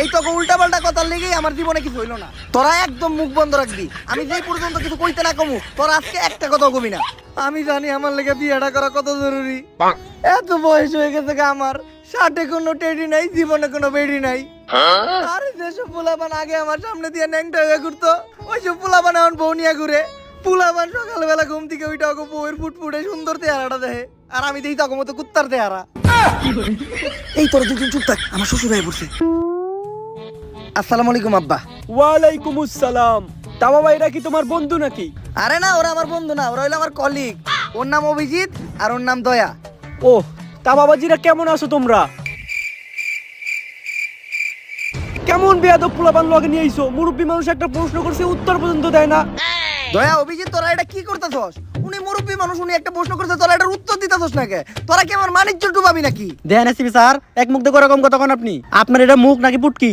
এই তো উল্টা পাল্টা কথার লেগেই আমার জীবনে কিছু হইল না। তোরা একদম মুখ বন্ধ রাখবি। আমি যেই পর্যন্ত কিছু কইতে না কমু তোরা আজকে একটা কথাও কবি না। আমি জানি আমার লেগে বিয়েটা করা কত জরুরি। এত বয়স হয়ে গেছে গা আমার। ষাটে কোনো টেডি নাই জীবনে কোনো বেডি নাই। আরে যেসব পোলাপান আগে আমার সামনে দিয়ে ন্যাংটা হয়ে ঘুরতো ওইসব পোলাপান এখন বউ নিয়ে ঘুরে। পোলাপান সকালবেলা ঘুম থেকে ওইটা ওকে বউয়ের ফুটফুটে সুন্দর তেহারাটা দেখে। আর আমি দেখি তখন মতো কুত্তার তেহারা এই তোর দুদিন চুপ থাক আমার শ্বশুর হয়ে পড়ছে। আসসালামু আলাইকুম আব্বা। ওয়ালাইকুম আসসালাম তা বাবা এটা কি তোমার বন্ধু নাকি? আরে না ওরা আমার বন্ধু না ওরা হইল আমার কলিগ ওর নাম অভিজিৎ আর ওর নাম দয়া। ও তা বাবাজিরা কেমন আছো তোমরা? কেমন বেয়াদব পোলাপান লগে নিয়ে আইছো? মুরব্বী মানুষ একটা প্রশ্ন করছে উত্তর পর্যন্ত দেয় না। দয়া অভিজিৎ তোরা এটা কি করতেছস? উনি মুরব্বী মানুষ উনি একটা প্রশ্ন করতে তোরা এটার উত্তর দিতেছস নাকি? তোরা কি আমার মানিজ্য ডুবাবি নাকি? দেন এসিবি স্যার এক মুখ দেখো এরকম কথা কোন আপনি। আপনার এটা মুখ নাকি পুটকি?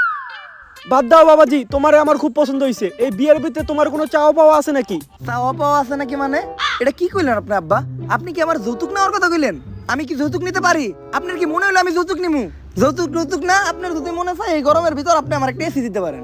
বাদ দাও বাবাজি, তোমারে আমার খুব পছন্দ হয়েছে এই বিয়ের ভিতরে তোমার কোনো চাওয়া পাওয়া আছে নাকি? চাওয়া পাওয়া আছে নাকি মানে? এটা কি কইলেন আপনি, আব্বা? আপনি কি আমার যৌতুক নেওয়ার কথা কইলেন? আমি কি যৌতুক নিতে পারি? আপনার কি মনে হলো আমি যৌতুক নিমু? যৌতুক যৌতুক না, আপনার যদি মনে চায় এই গরমের ভিতর আপনি আমার একটা এসি দিতে পারেন।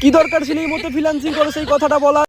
কি দরকার ছিল এই মতো ফিলান্সিং করে? সেই কথাটা বলা